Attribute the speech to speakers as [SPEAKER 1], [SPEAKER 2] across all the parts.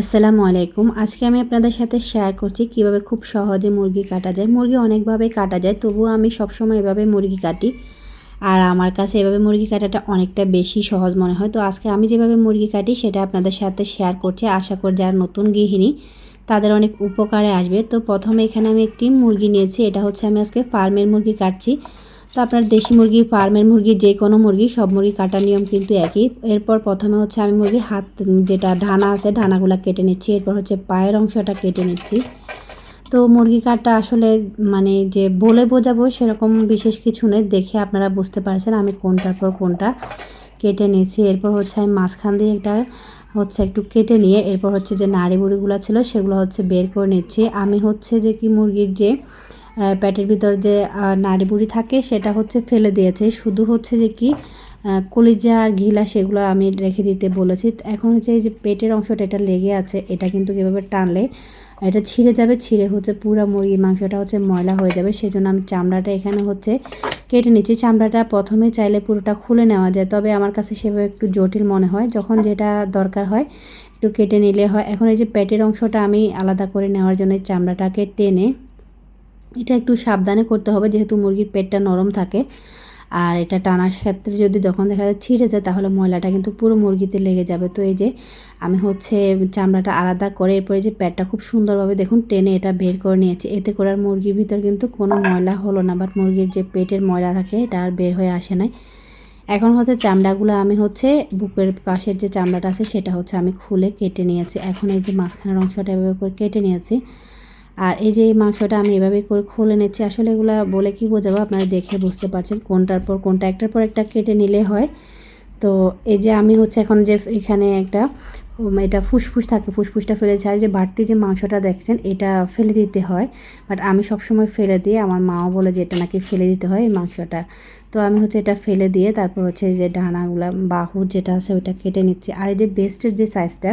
[SPEAKER 1] আসসালামু আলাইকুম। আজকে আমি আপনাদের সাথে শেয়ার করছি কীভাবে খুব সহজে মুরগি কাটা যায়। মুরগি অনেকভাবে কাটা যায়, তবুও আমি সবসময় এভাবে মুরগি কাটি। আর আমার কাছে এভাবে মুরগি কাটাটা অনেকটা বেশি সহজ মনে হয়। তো আজকে আমি যেভাবে মুরগি কাটি সেটা আপনাদের সাথে শেয়ার করছি। আশা করি যারা নতুন গৃহিণী, তাদের অনেক উপকারে আসবে। তো প্রথমে এখানে আমি একটি মুরগি নিয়েছি, এটা হচ্ছে আমি আজকে ফার্মের মুরগি কাটছি। তো আপনার দেশি মুরগি, ফার্মের মুরগি, যে কোনো মুরগি, সব মুরগি কাটার নিয়ম কিন্তু একই। এরপর প্রথমে হচ্ছে আমি মুরগির হাত, যেটা ঢানা আছে, ঢানাগুলো কেটে নিচ্ছি। এরপর হচ্ছে পায়ের অংশটা কেটে নিচ্ছি। তো মুরগি কাটা আসলে মানে যে বলে বোঝাবো সেরকম বিশেষ কিছু নেই। দেখে আপনারা বুঝতে পারছেন আমি কোনটার পর কোনটা কেটে নিয়েছি এরপর হচ্ছে আমি মাঝখান দিয়ে একটা হচ্ছে একটু কেটে নিয়ে এরপর হচ্ছে যে নাড়ি বুড়িগুলো ছিল সেগুলো হচ্ছে বের করে নিচ্ছি। আমি হচ্ছে যে কি মুরগির যে পেটের ভিতর যে নাড়ি বুড়ি থাকে, সেটা হচ্ছে ফেলে দিয়েছে। শুধু হচ্ছে যে কি কলিজা আর ঘিলা সেগুলো আমি রেখে দিতে বলেছি। এখন হচ্ছে এই যে পেটের অংশটা এটা লেগে আছে, এটা কিন্তু কীভাবে টানলে, এটা ছিঁড়ে যাবে, ছিঁড়ে হচ্ছে পুরো মুরগির মাংসটা হচ্ছে ময়লা হয়ে যাবে। সেই জন্য আমি চামড়াটা এখানে হচ্ছে কেটে নিচ্ছি। চামড়াটা প্রথমে চাইলে পুরোটা খুলে নেওয়া যায়, তবে আমার কাছে সেভাবে একটু জটিল মনে হয়। যখন যেটা দরকার হয়, একটু কেটে নিলে হয়। এখন এই যে পেটের অংশটা আমি আলাদা করে নেওয়ার জন্য চামড়াটাকে টেনে এটা একটু সাবধানে করতে হবে, যেহেতু মুরগির পেটটা নরম থাকে। আর এটা টানার ক্ষেত্রে যদি যখন দেখা যায় ছিঁড়ে যায়, তাহলে ময়লাটা কিন্তু পুরো মুরগিতে লেগে যাবে। তো এই যে আমি হচ্ছে চামড়াটা আলাদা করে, এরপরে যে পেটটা খুব সুন্দরভাবে দেখুন টেনে এটা বের করে নিয়েছি। এতে করে আর মুরগির ভিতর কিন্তু কোনো ময়লা হলো না, বাট মুরগির যে পেটের ময়লা থাকে, এটা আর বের হয়ে আসে নাই। এখন হচ্ছে চামড়াগুলো আমি হচ্ছে বুকের পাশের যে চামড়াটা আছে, সেটা হচ্ছে আমি খুলে কেটে নিয়েছি। এখন এই যে মাঝখানের অংশটা এভাবে করে কেটে নিয়েছি। আর এই যে মাংসটা আমি এভাবে করে খুলে নিচ্ছি, আসলে এগুলো বলে কি বোঝাবো? আপনারা দেখে বুঝতে পারছেন কোনটার পর কোনটা, একটার পর একটা কেটে নিলে হয়। তো এই যে আমি হচ্ছে এখন যে এখানে একটা এটা ফুসফুস থাকে, ফুসফুসটা ফেলে আর যে বাড়তি যে মাংসটা দেখছেন, এটা ফেলে দিতে হয়। বাট আমি সবসময় ফেলে দিয়ে আমার মাও বলে যে এটা নাকি ফেলে দিতে হয় এই মাংসটা। তো আমি হচ্ছে এটা ফেলে দিয়ে তারপর হচ্ছে যে ডানাগুলা বাহু যেটা আছে ওইটা কেটে নিচ্ছি। আর এই যে বেস্টের যে সাইজটা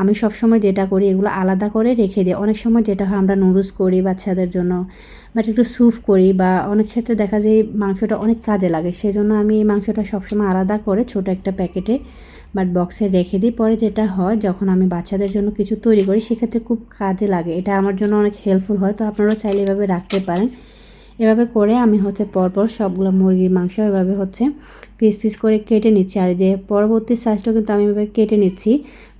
[SPEAKER 1] আমি সবসময় যেটা করি এগুলো আলাদা করে রেখে দিই। অনেক সময় যেটা হয় আমরা নুডলস করি বাচ্চাদের জন্য বাট একটু স্যুপ করি বা অনেক ক্ষেত্রে দেখা যায় মাংসটা অনেক কাজে লাগে, সেজন্য আমি এই মাংসটা সবসময় আলাদা করে ছোট একটা প্যাকেটে বাট বক্সে রেখে দিই। পরে যেটা হয়, যখন আমি বাচ্চাদের জন্য কিছু তৈরি করি, সেক্ষেত্রে খুব কাজে লাগে। এটা আমার জন্য অনেক হেল্পফুল হয়, তো আপনারাও চাইলে এভাবে রাখতে পারেন। এভাবে করে আমি হচ্ছে পরপর সবগুলো মুরগির মাংস এভাবে হচ্ছে পিস পিস করে কেটে নিচ্ছি। আর যে পরবর্তী সাইজটা কিন্তু আমি এভাবে কেটে নিচ্ছি।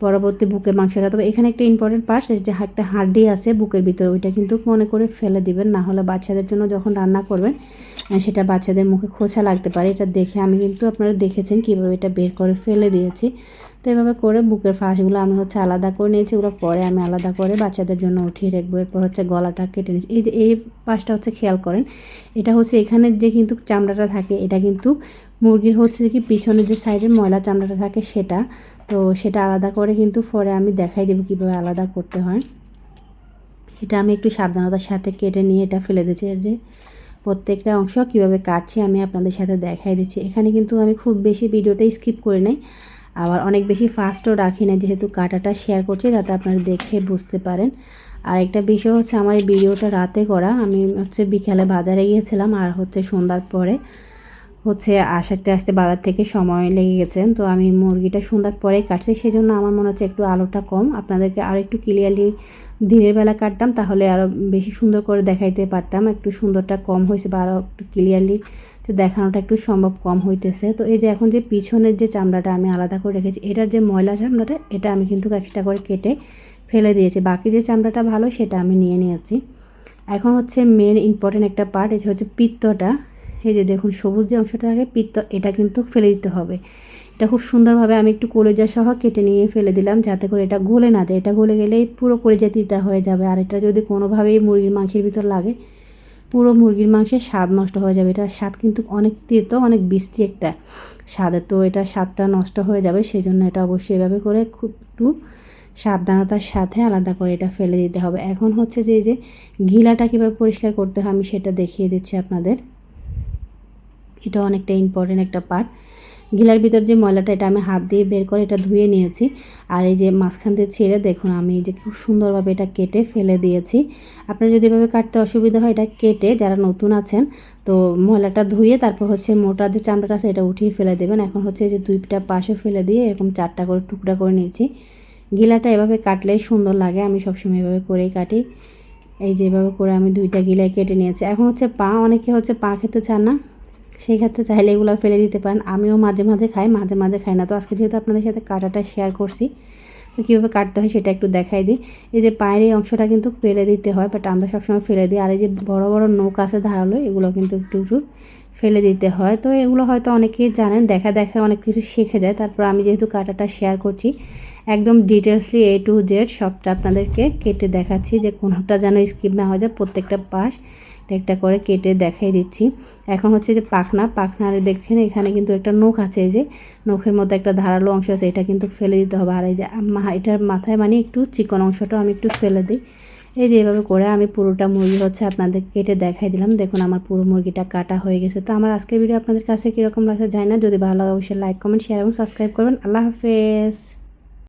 [SPEAKER 1] পরবর্তী বুকের মাংসটা। তবে এখানে একটা ইম্পর্টেন্ট পার্ট যে একটা হাড্ডি আছে বুকের ভিতরে, ওইটা কিন্তু মনে করে ফেলে দিবেন। না হলে বাচ্চাদের জন্য যখন রান্না করবেন সেটা বাচ্চাদের মুখে খোঁচা লাগতে পারে। এটা দেখে আমি কিন্তু আপনারা দেখেছেন কীভাবে এটা বের করে ফেলে দিয়েছি। তো এভাবে করে বুকের ফাঁসগুলো আমি হচ্ছে আলাদা করে নিয়েছি, ওগুলো পরে আমি আলাদা করে বাচ্চাদের জন্য উঠিয়ে রাখব। এরপর হচ্ছে গলাটা কেটে নিয়েছি। এই যে এই পাশটা হচ্ছে খেয়াল করেন, এটা হচ্ছে এখানে যে কিন্তু চামড়াটা থাকে, এটা কিন্তু মুরগির হচ্ছে কি পিছনের যে সাইডের ময়লা চামড়াটা থাকে সেটা। তো সেটা আলাদা করে কিন্তু পরে আমি দেখাই দেবো কীভাবে আলাদা করতে হয়। এটা আমি একটু সাবধানতার সাথে কেটে নিয়ে এটা ফেলে দিচ্ছি যে প্রত্যেকটা অংশ কীভাবে কাটছে আমি আপনাদের সাথে দেখাই দিচ্ছি। এখানে কিন্তু আমি খুব বেশি ভিডিওটা স্কিপ করে নেই। আবার অনেক বেশি ফাস্টও রাখি না যেহেতু কাটাটা শেয়ার করছি যাতে আপনারা দেখে বুঝতে পারেন। আর একটা বিষয় হচ্ছে, আমার এই ভিডিওটা রাতে করা, আমি হচ্ছে বিকালে বাজারে গিয়েছিলাম, আর হচ্ছে সন্ধ্যার পরে হচ্ছে আসাতে আসতে বাজার থেকে সময় লেগে গেছেন তো আমি মুরগিটা সন্ধ্যার পরে কাটছি সেই জন্য আমার মনে হচ্ছে একটু আলোটা কম। আপনাদেরকে আরও একটু ক্লিয়ারলি দিনের বেলা কাটতাম, তাহলে আরও বেশি সুন্দর করে দেখাইতে পারতাম। একটু সুন্দরটা কম হয়েছে বা আরও একটু ক্লিয়ারলি তো দেখানোটা একটু সম্ভব কম হইতেছে। তো এই যে এখন যে পিছনের যে চামড়াটা আমি আলাদা করে রেখেছি, এটার যে ময়লা চামড়াটা, এটা আমি কিন্তু এক্সট্রা করে কেটে ফেলে দিয়েছি। বাকি যে চামড়াটা ভালো, সেটা আমি নিয়ে নিয়েছি। এখন হচ্ছে মেন ইম্পর্টেন্ট একটা পার্ট এটা হচ্ছে পিত্তটা। এই যে দেখুন, সবুজ যে অংশটা থাকে, পিত্ত, এটা কিন্তু ফেলে দিতে হবে। এটা খুব সুন্দরভাবে আমি একটু কলেজা সহ কেটে নিয়ে ফেলে দিলাম, যাতে করে এটা গলে না যায়। এটা গলে গেলেই পুরো কলেজা তিতা হয়ে যাবে। আর এটা যদি কোনোভাবেই মুরগির মাংসের ভিতর লাগে, পুরো মুরগির মাংসের স্বাদ নষ্ট হয়ে যাবে। এটা স্বাদ কিন্তু অনেক তেতো, অনেক বৃষ্টি একটা স্বাদে। তো এটা স্বাদটা নষ্ট হয়ে যাবে সেই জন্য এটা অবশ্যই এভাবে করে খুব একটু সাবধানতার সাথে আলাদা করে এটা ফেলে দিতে হবে। এখন হচ্ছে যে, এই যে ঘিলাটা কীভাবে পরিষ্কার করতে হয়, আমি সেটা দেখিয়ে দিচ্ছি আপনাদের। এটা অনেকটা ইম্পর্টেন্ট একটা পার্ট গিলার ভিতর যে ময়লাটা, এটা আমি হাত দিয়ে বের করে এটা ধুয়ে নিয়েছি। আর এই যে মাঝখান দিয়ে ছেড়ে দেখুন, আমি যে খুব সুন্দরভাবে এটা কেটে ফেলে দিয়েছি। আপনার যদি এভাবে কাটতে অসুবিধা হয়, এটা কেটে যারা নতুন আছেন, তো ময়লাটা ধুয়ে তারপর হচ্ছে মোটা যে চামড়াটা আছে, এটা উঠিয়ে ফেলে দেবেন। এখন হচ্ছে যে দুইটা পাশে ফেলে দিয়ে এরকম চারটা করে টুকরা করে নিয়েছি। গিলাটা এভাবে কাটলেই সুন্দর লাগে, আমি সবসময় এভাবে করেই কাটি। এই যে এভাবে করে আমি দুইটা গিলাই কেটে নিয়েছি। এখন হচ্ছে পা, অনেকে হচ্ছে পা খেতে চান না সেই ক্ষেত্রে চাইলে এগুলো ফেলে দিতে পারেন। আমিও মাঝে মাঝে খাই, মাঝে মাঝে খাই না। তো আজকে যেহেতু আপনাদের সাথে কাটাটা শেয়ার করছি, তো কীভাবে কাটতে হয় সেটা একটু দেখাই দিই। এই যে পায়ের এই অংশটা কিন্তু ফেলে দিতে হয় বাট আমরা সবসময় ফেলে দিই। আর এই যে বড় বড় নৌকা আছে ধারালো, এগুলো কিন্তু একটু একটু ফেলে দিতে হয়। তো এগুলো হয়তো অনেকেই জানেন, দেখা দেখা অনেক কিছু শিখে যায়। তারপর আমি যেহেতু কাটাটা শেয়ার করছি, একদম ডিটেলসলি এ টু জেড সবটা আপনাদেরকে কেটে দেখাচ্ছি যে কোনোটা যেন স্কিপ না হয়ে যায় প্রত্যেকটা পাশ। একটা করে কেটে দেখাই দিচ্ছি। এখন হচ্ছে যে পাখনা, পাখনারে দেখছেন এখানে কিন্তু একটা নখ আছে এই যে, নখের মতো একটা ধারালো অংশ আছে, এটা কিন্তু ফেলে দিতে হবে। আর এই যে এটার মাথায় মানে একটু চিকন অংশটা আমি একটু ফেলে দিই। এই যে এভাবে করে আমি পুরোটা মুরগি হচ্ছে আপনাদের কেটে দেখাই দিলাম। দেখুন আমার পুরো মুরগিটা কাটা হয়ে গেছে। তো আমার আজকের ভিডিও আপনাদের কাছে কীরকম লাগছে জানি না। যদি ভালো লাগে অবশ্যই লাইক কমেন্ট শেয়ার এবং সাবস্ক্রাইব করবেন। আল্লাহ হাফেজ।